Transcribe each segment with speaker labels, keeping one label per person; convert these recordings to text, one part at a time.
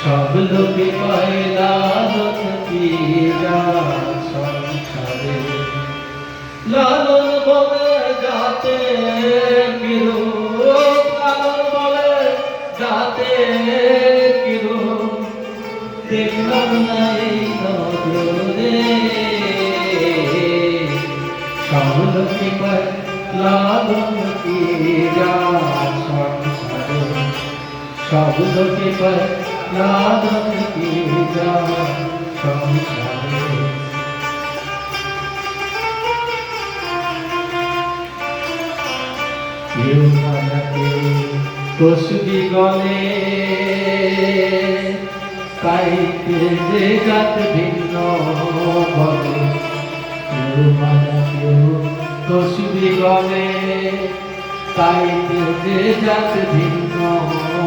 Speaker 1: সব লোকে পায় লালন কি সংসারে বলে যাতে কিরু লালন বলে যাতে কিরু সব লোকে পায় লালন কি সংসারে সব লোকে পায় লালন কি রাত সংসারে কেউ কেউ কসবি গলে সাইতে যে জাত ভিন্ন বলে কসবি গলে সাইতে যে জাত ভিন্ন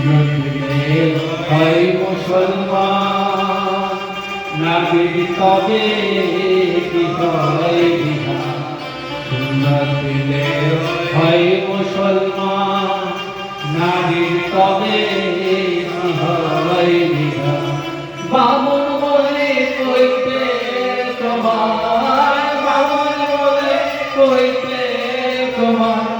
Speaker 1: সুন্নতিলে হয় মুসলমান। নাবির তবে কি হয় বিহার সুন্নতিলে হয় মুসলমান। নাবির তবে কি হয় বিহার বামন বলে কইতে তোমার, বামন বলে কইতে তোমার।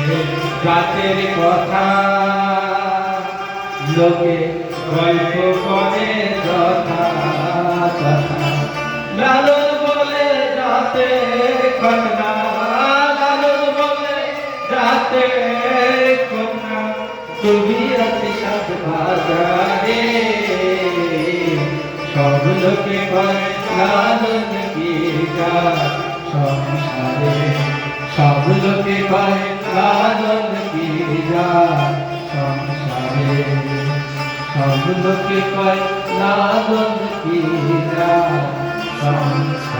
Speaker 1: গাতের কথা। লোকে গল্প করে কথা তুমি বাজারে। সব লোকে করে লালন সংসারে সব লোকে করে লালন শুধু কৃপায় লালন কি সংসার